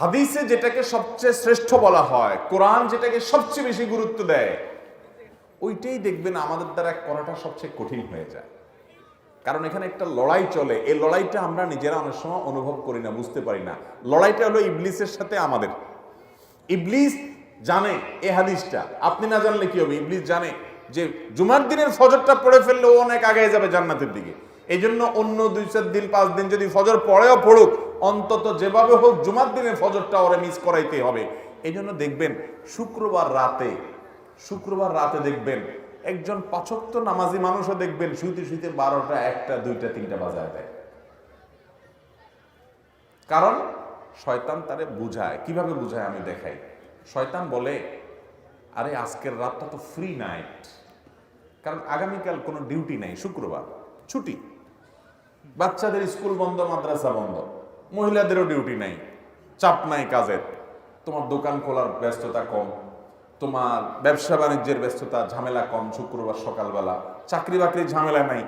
হাদিসে যেটাকে সবচেয়ে শ্রেষ্ঠ বলা হয়, কোরআন যেটাকে সবচেয়ে বেশি গুরুত্ব দেয়, ওইটাই দেখবেন আমাদের দ্বারা করাটা সবচেয়ে কঠিন হয়ে যায়। কারণ এখানে একটা লড়াই চলে, এই লড়াইটা আমরা নিজেরা অনেক সময় অনুভব করি না, বুঝতে পারি না। লড়াইটা হলো ইবলিসের সাথে আমাদের। ইবলিস জানে এ হাদিসটা। আপনি না জানলে কি হবে? ইবলিস জানে যে জুমার দিনের ফজরটা পড়ে ফেললে ও অনেক আগে যাবে জান্নাতের দিকে। এই জন্য অন্য দুই চার দিন, পাঁচ দিন যদি ফজর পড়েও পড়ুক, অন্তত যেভাবে হোক জুমার দিনের ফজরটা ওরা মিস করাইতে হবে। এই জন্য দেখবেন, শুক্রবার রাতে শুক্রবার রাতে দেখবেন, একজন পাচক্ত নামাজি মানুষও দেখবেন, শুইতে শুইতে বারোটা, একটা, দুইটা, তিনটা বাজায় দেয়। কারণ শয়তান তারে বুঝায়। কীভাবে বুঝায় আমি দেখাই? শয়তান বলে, আরে, আজকের রাতটা তো ফ্রি নাইট কারণ আগামীকাল কোনো ডিউটি নাই, শুক্রবার, ছুটি। বাচ্চাদের স্কুল বন্ধ, মাদ্রাসা বন্ধ। মহিলাদেরও ডিউটি নাই, চাপ নাই কাজের। তোমার দোকান খোলার ব্যস্ততা কম, তোমার ব্যবসা বাণিজ্যের ব্যস্ততা, ঝামেলা কম শুক্রবার সকালবেলা। চাকরি বাকরির ঝামেলা নাই।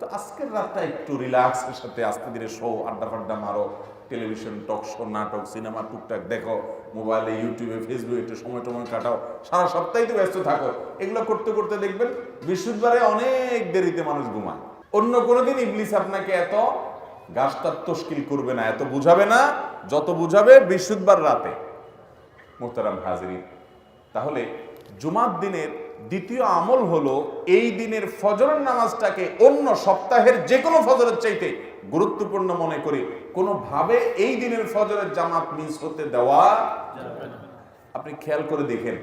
তো আজকের রাতটা একটু রিল্যাক্সের সাথে, আস্তে ধীরে শো, আড্ডা ফাড্ডা মারো টেলিভিশন টক শো নাটক সিনেমা টুকটাক দেখো মোবাইলে ইউটিউবে ফেসবুকে একটু সময় টময় কাটাও। সারা সপ্তাহে তো ব্যস্ত থাকো। এগুলো করতে করতে দেখবেন, বৃহস্পতিবারে অনেক দেরিতে মানুষ ঘুমায়। অন্য কোনোদিন ইবলিস আপনাকে এত গাছটার তস্কিল করবে না, এত বুঝাবে না, যত বুঝাবে বৃহস্পতিবার রাতে। মোহতারাম হাজিরি, তাহলে জুমার দিনের দ্বিতীয় আমল হলো এই দিনের ফজরের নামাজটাকে অন্য সপ্তাহের যে কোনো ফজরের চাইতে গুরুত্বপূর্ণ মনে করে কোনোভাবে এই দিনের ফজরের জামাত মিস হতে দেওয়া আপনি খেয়াল করে দেখেন,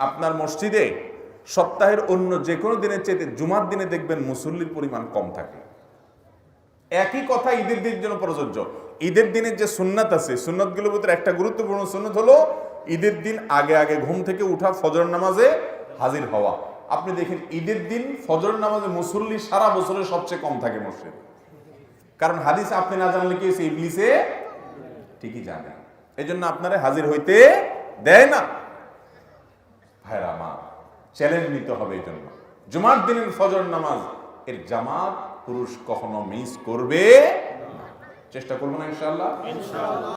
আপনার মসজিদে সপ্তাহের অন্য যে কোনো দিনের চাইতে জুমার দিনে দেখবেন মুসল্লির পরিমাণ কম থাকে। একই কথা ঈদের দিনের জন্য প্রযোজ্য। ঈদের দিনের যে সুন্নাত আছে, সুন্নাতগুলোর ভিতরে একটা গুরুত্বপূর্ণ সুন্নাত হলো ঈদের দিন আগে আগে ঘুম থেকে উঠা ফজর নামাজে হাজির হওয়া। আপনি দেখেন ঈদের দিন ফজর নামাজে মুসল্লি সারা বছরে সবচেয়ে কম থাকে মসজিদ। কারণ হাদিস আপনি না জানলে কি ইবলিসে ঠিকই জানে। এই জন্য আপনারা হাজির হইতে দেয় না। ভাইরা আমার চ্যালেঞ্জ নিতে হবে এই জন্য। জুমার দিনের ফজর নামাজ, এর জামাত পুরুষ কখনো মিস করবে চেষ্টা করব না ইনশাল্লাহ